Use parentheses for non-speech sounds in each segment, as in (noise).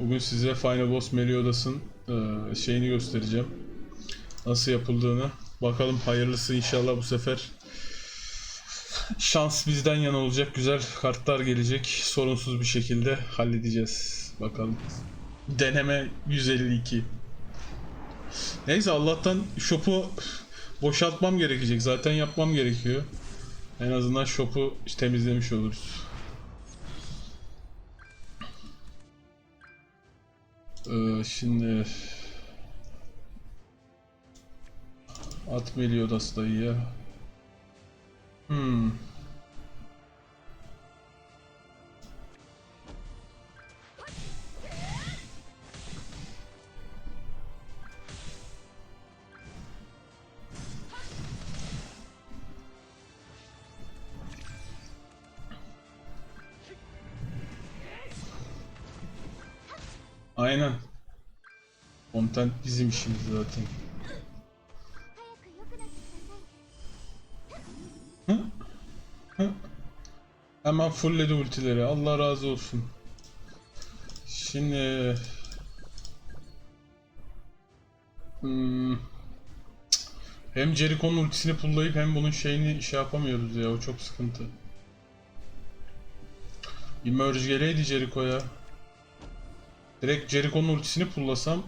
Bugün size Final Boss Meliodas''ın e, şeyini göstereceğim. Nasıl yapıldığını. Bakalım hayırlısı inşallah bu sefer. Şans bizden yana olacak. Güzel kartlar gelecek. Sorunsuz bir şekilde halledeceğiz. Bakalım. Deneme 152. Neyse Allah'tan shop'u boşaltmam gerekecek. Zaten yapmam gerekiyor. En azından shop'u temizlemiş oluruz. Ee, şimdi at Meliodas dayı ya. Hmm. Aynen. Content bizim işimiz zaten. Hı? Hı? Hemen fullledi ultileri. Allah razı olsun. Şimdi... Hmm. Hem Jericho'nun ultisini pullayıp hem bunun şeyini şey yapamıyoruz ya. O çok sıkıntı. Bir merge geleydi Jericho'ya. Direkt Jericho'nun ultisini pullasam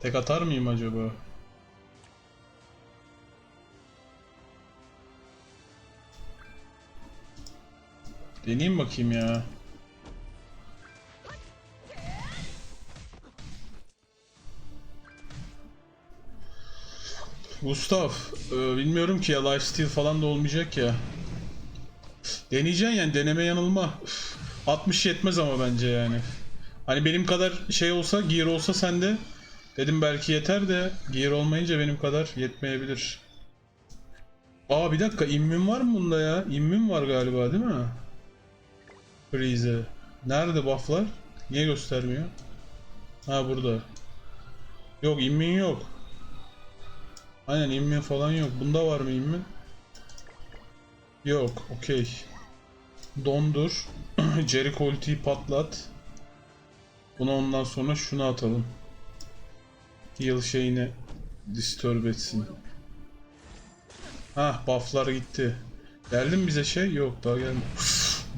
Tek atar mıyım acaba? Deneyeyim bakayım ya. Gustav, e, bilmiyorum ki ya lifesteal falan da olmayacak ya. Deneyeceksin yani deneme yanılma. Üf, 60 yetmez ama bence yani. Hani benim kadar şey olsa, gear olsa sende dedim belki yeter de gear olmayınca benim kadar yetmeyebilir. Aa bir dakika immün var mı bunda ya? İmmün var galiba değil mi? Freeze. Nerede bufflar? Niye göstermiyor? Ha burada. Yok immün yok. Aynen immün falan yok. Bunda var mı immün? Yok. Okey. Dondur. (clears throat) Jericho ultiyi patlat. Buna ondan sonra şunu atalım. Heal şeyini disturb etsin. Ha bufflar gitti. Geldi mi bize şey? Yok daha gelmedi.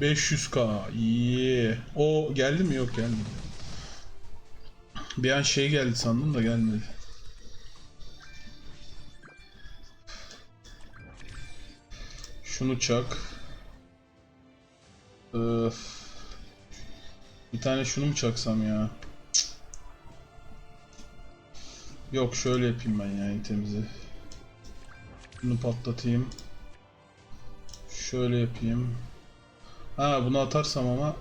500k. İyi. O geldi mi? Yok gelmedi. Bir an şey geldi sandım da gelmedi. Şunu çak. Öf. Bir tane şunu mu çaksam ya? Yok şöyle yapayım ben ya itemizi. Bunu patlatayım. Şöyle yapayım. Ha bunu atarsam ama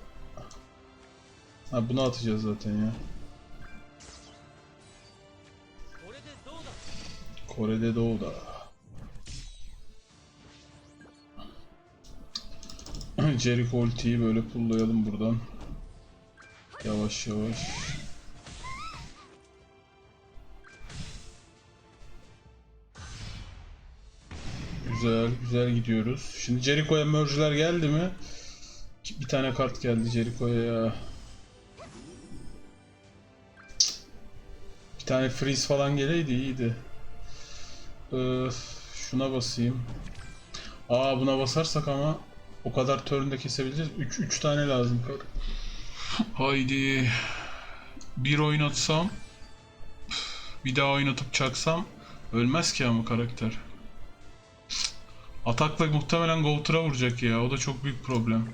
Ha bunu atacağız zaten ya. Kore'de doğuda. (clears throat) Jericho ultiyi böyle pullayalım buradan. Yavaş yavaş. Güzel, güzel gidiyoruz. Şimdi Jericho'ya merge'ler geldi mi? Bir tane kart geldi Jericho'ya ya. Bir tane freeze falan geleydi iyiydi. Ee, şuna basayım. Aa buna basarsak ama o kadar turn'da kesebileceğiz. 3 3 tane lazım kart. Haydi. Bir oynatsam bir daha oynatıp çaksam ölmez ki ama karakter. Atakla muhtemelen Gouter'a vuracak ya. O da çok büyük problem.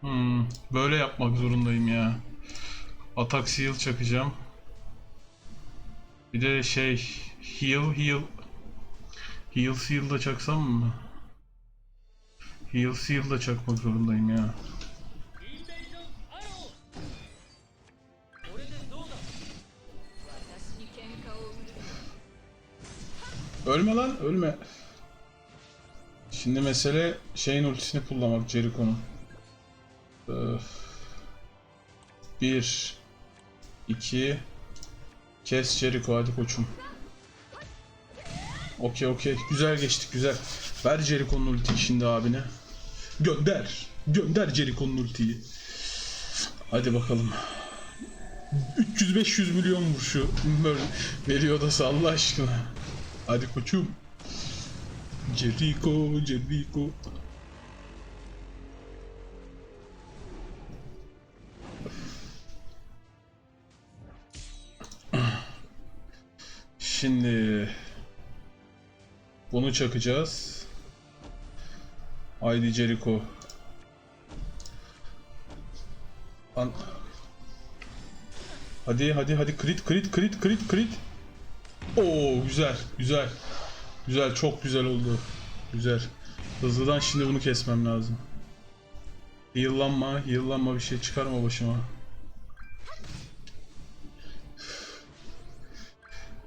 Hmm, böyle yapmak zorundayım ya. Atak seal çakacağım. Bir de şey heal heal heal seal da çaksam mı? Heal seal da çakmak zorundayım ya. Ölme lan ölme. Şimdi mesele şeyin ultisini kullanmak Jericho'nun. Bir, iki, kes Jericho hadi koçum. Okey okey güzel geçtik güzel. Ver Jericho'nun ultiyi şimdi abine. Gönder. Gönder Jericho'nun ultiyi. Hadi bakalım. 300-500 milyon vur şu Mer- Meliodas Allah aşkına. Hadi koçum. Jericho, Jericho. Şimdi bunu çakacağız. Haydi Jericho. Lan. Hadi hadi hadi crit crit crit crit crit. Oo güzel güzel. Güzel çok güzel oldu. Güzel. Hızlıdan şimdi bunu kesmem lazım. Heal'lanma, heal'lanma bir şey çıkarma başıma.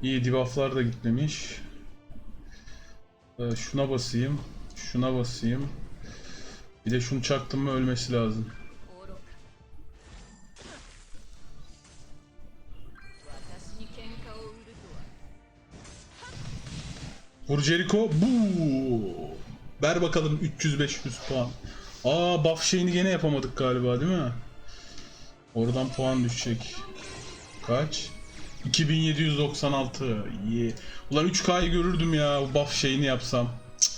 İyi debufflar da gitmemiş. Ee, şuna basayım. Şuna basayım. Bir de şunu çaktım mı ölmesi lazım. Vur Jericho. Bu. Ver bakalım 300-500 puan. Aa buff şeyini gene yapamadık galiba değil mi? Oradan puan düşecek. Kaç? 2796. İyi. Ulan 3K'yı görürdüm ya bu buff şeyini yapsam. Cık.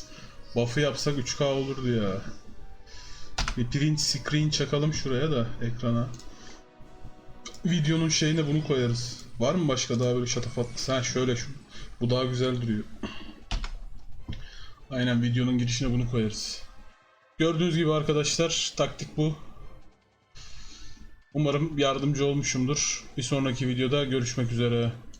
Buff'ı yapsak 3K olurdu ya. Bir print screen çakalım şuraya da ekrana. Videonun şeyine bunu koyarız. Var mı başka daha böyle şatafatlı? Ha şöyle şu. Bu daha güzel duruyor. Aynen videonun girişine bunu koyarız. Gördüğünüz gibi arkadaşlar taktik bu. Umarım yardımcı olmuşumdur. Bir sonraki videoda görüşmek üzere.